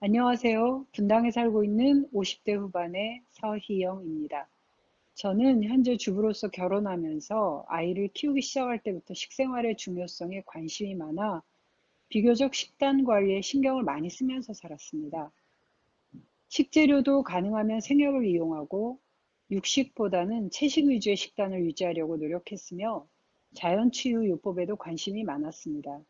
안녕하세요. 분당에 살고 있는 50대 후반의 서희영입니다. 저는 현재 주부로서 결혼하면서 아이를 키우기 시작할 때부터 식생활의 중요성에 관심이 많아 비교적 식단 관리에 신경을 많이 쓰면서 살았습니다. 식재료도 가능하면 생협을 이용하고 육식보다는 채식 위주의 식단을 유지하려고 노력했으며 자연치유 요법에도 관심이 많았습니다.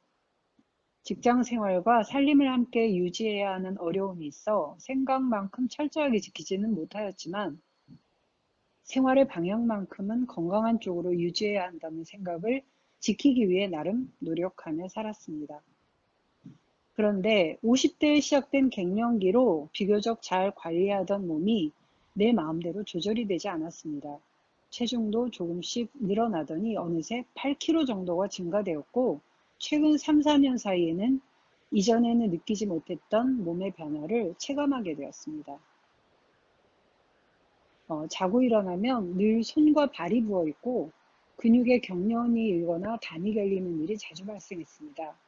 직장 생활과 살림을 함께 유지해야 하는 어려움이 있어 생각만큼 철저하게 지키지는 못하였지만 생활의 방향만큼은 건강한 쪽으로 유지해야 한다는 생각을 지키기 위해 나름 노력하며 살았습니다. 그런데 50대에 시작된 갱년기로 비교적 잘 관리하던 몸이 내 마음대로 조절이 되지 않았습니다. 체중도 조금씩 늘어나더니 어느새 8kg 정도가 증가되었고 최근 3, 4년 사이에는 이전에는 느끼지 못했던 몸의 변화를 체감하게 되었습니다. 어, 자고 일어나면 늘 손과 발이 부어 있고 근육에 경련이 일거나 담이 결리는 일이 자주 발생했습니다.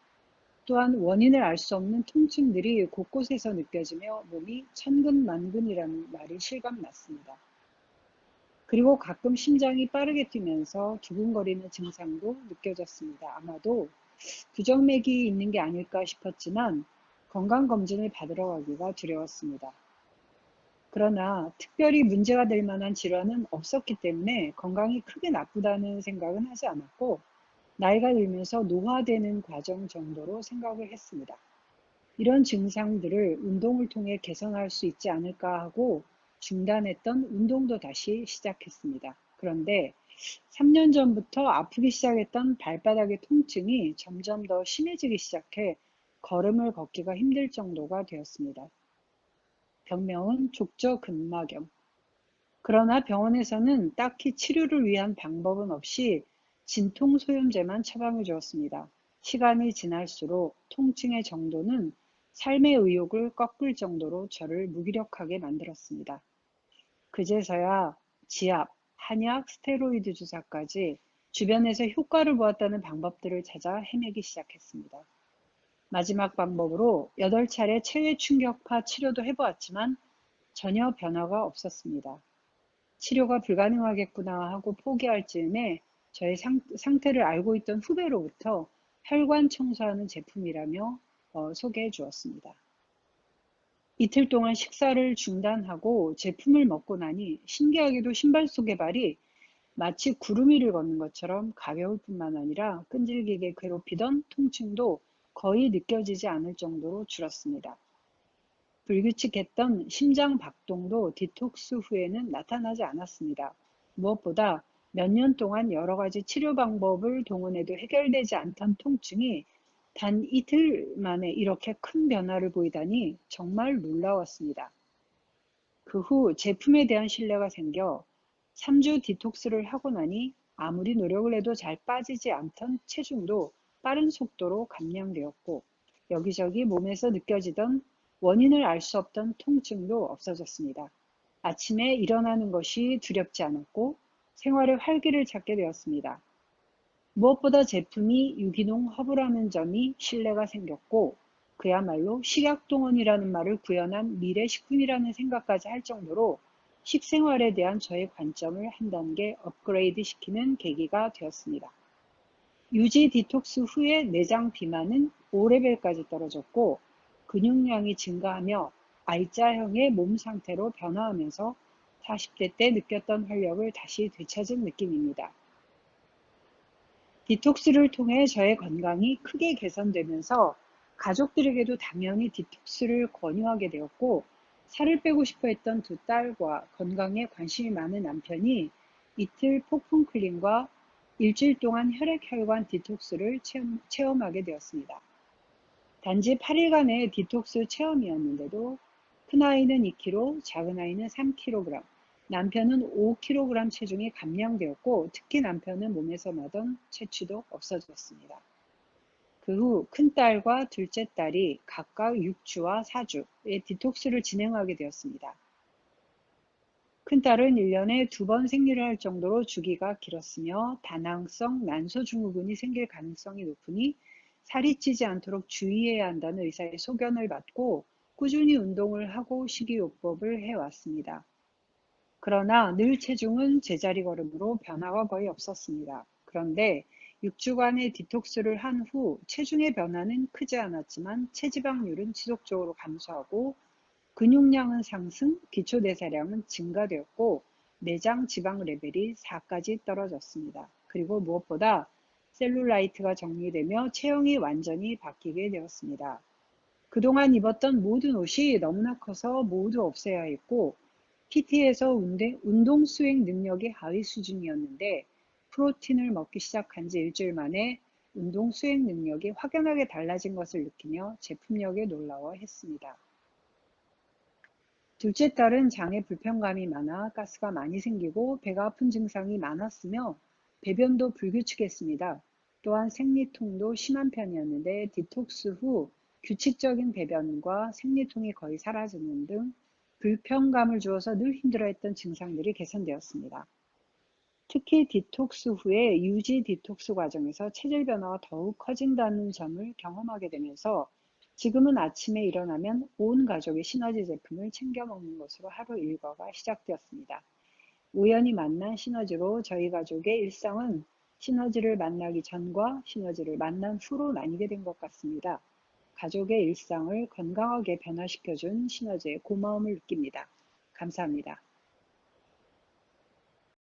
또한 원인을 알 수 없는 통증들이 곳곳에서 느껴지며 몸이 천근만근이라는 말이 실감났습니다. 그리고 가끔 심장이 빠르게 뛰면서 두근거리는 증상도 느껴졌습니다. 아마도 부정맥이 있는 게 아닐까 싶었지만 건강검진을 받으러 가기가 두려웠습니다. 그러나 특별히 문제가 될 만한 질환은 없었기 때문에 건강이 크게 나쁘다는 생각은 하지 않았고 나이가 들면서 노화되는 과정 정도로 생각을 했습니다. 이런 증상들을 운동을 통해 개선할 수 있지 않을까 하고 중단했던 운동도 다시 시작했습니다. 그런데 3년 전부터 아프기 시작했던 발바닥의 통증이 점점 더 심해지기 시작해 걸음을 걷기가 힘들 정도가 되었습니다. 병명은 족저근막염. 그러나 병원에서는 딱히 치료를 위한 방법은 없이 진통소염제만 처방해 주었습니다. 시간이 지날수록 통증의 정도는 삶의 의욕을 꺾을 정도로 저를 무기력하게 만들었습니다. 그제서야 지압, 한약, 스테로이드 주사까지 주변에서 효과를 보았다는 방법들을 찾아 헤매기 시작했습니다. 마지막 방법으로 8차례 체외 충격파 치료도 해보았지만 전혀 변화가 없었습니다. 치료가 불가능하겠구나 하고 포기할 즈음에 저의 상, 태를 알고 있던 후배로부터 혈관 청소하는 제품이라며 어, 소개해 주었습니다. 이틀 동안 식사를 중단하고 제품을 먹고 나니 신기하게도 신발 속의 발이 마치 구름 위를 걷는 것처럼 가벼울 뿐만 아니라 끈질기게 괴롭히던 통증도 거의 느껴지지 않을 정도로 줄었습니다. 불규칙했던 심장 박동도 디톡스 후에는 나타나지 않았습니다. 무엇보다 몇 년 동안 여러 가지 치료 방법을 동원해도 해결되지 않던 통증이 단 이틀 만에 이렇게 큰 변화를 보이다니 정말 놀라웠습니다. 그 후 제품에 대한 신뢰가 생겨 3주 디톡스를 하고 나니 아무리 노력을 해도 잘 빠지지 않던 체중도 빠른 속도로 감량되었고 여기저기 몸에서 느껴지던 원인을 알 수 없던 통증도 없어졌습니다. 아침에 일어나는 것이 두렵지 않았고 생활의 활기를 찾게 되었습니다. 무엇보다 제품이 유기농 허브라는 점이 신뢰가 생겼고 그야말로 식약동원이라는 말을 구현한 미래식품이라는 생각까지 할 정도로 식생활에 대한 저의 관점을 한 단계 업그레이드 시키는 계기가 되었습니다. 유지 디톡스 후에 내장 비만은 5레벨까지 떨어졌고 근육량이 증가하며 R자형의 몸 상태로 변화하면서 40대 때 느꼈던 활력을 다시 되찾은 느낌입니다. 디톡스를 통해 저의 건강이 크게 개선되면서 가족들에게도 당연히 디톡스를 권유하게 되었고 살을 빼고 싶어 했던 두 딸과 건강에 관심이 많은 남편이 이틀 폭풍 클린과 일주일 동안 혈액혈관 디톡스를 체험, 체험하게 되었습니다. 단지 8일간의 디톡스 체험이었는데도 큰아이는 2kg, 작은아이는 3kg, 남편은 5kg 체중이 감량되었고 특히 남편은 몸에서 나던 체취도 없어졌습니다. 그 후 큰딸과 둘째 딸이 각각 6주와 4주의 디톡스를 진행하게 되었습니다. 큰딸은 1년에 두 번 생리를 할 정도로 주기가 길었으며 다낭성 난소증후군이 생길 가능성이 높으니 살이 찌지 않도록 주의해야 한다는 의사의 소견을 받고 꾸준히 운동을 하고 식이요법을 해왔습니다. 그러나 늘 체중은 제자리 걸음으로 변화가 거의 없었습니다. 그런데 6주간의 디톡스를 한 후 체중의 변화는 크지 않았지만 체지방률은 지속적으로 감소하고 근육량은 상승, 기초대사량은 증가되었고 내장 지방 레벨이 4까지 떨어졌습니다. 그리고 무엇보다 셀룰라이트가 정리되며 체형이 완전히 바뀌게 되었습니다. 그동안 입었던 모든 옷이 너무나 커서 모두 없애야 했고 PT에서 운동 수행 능력이 하위 수준이었는데 프로틴을 먹기 시작한 지 일주일 만에 운동 수행 능력이 확연하게 달라진 것을 느끼며 제품력에 놀라워했습니다. 둘째 딸은 장에 불편감이 많아 가스가 많이 생기고 배가 아픈 증상이 많았으며 배변도 불규칙했습니다. 또한 생리통도 심한 편이었는데 디톡스 후 규칙적인 배변과 생리통이 거의 사라지는 등 불편감을 주어서 늘 힘들어했던 증상들이 개선되었습니다. 특히 디톡스 후에 유지 디톡스 과정에서 체질 변화가 더욱 커진다는 점을 경험하게 되면서 지금은 아침에 일어나면 온 가족의 시너지 제품을 챙겨 먹는 것으로 하루 일과가 시작되었습니다. 우연히 만난 시너지로 저희 가족의 일상은 시너지를 만나기 전과 시너지를 만난 후로 나뉘게 된 것 같습니다. 가족의 일상을 건강하게 변화시켜준 시너지의 고마움을 느낍니다. 감사합니다.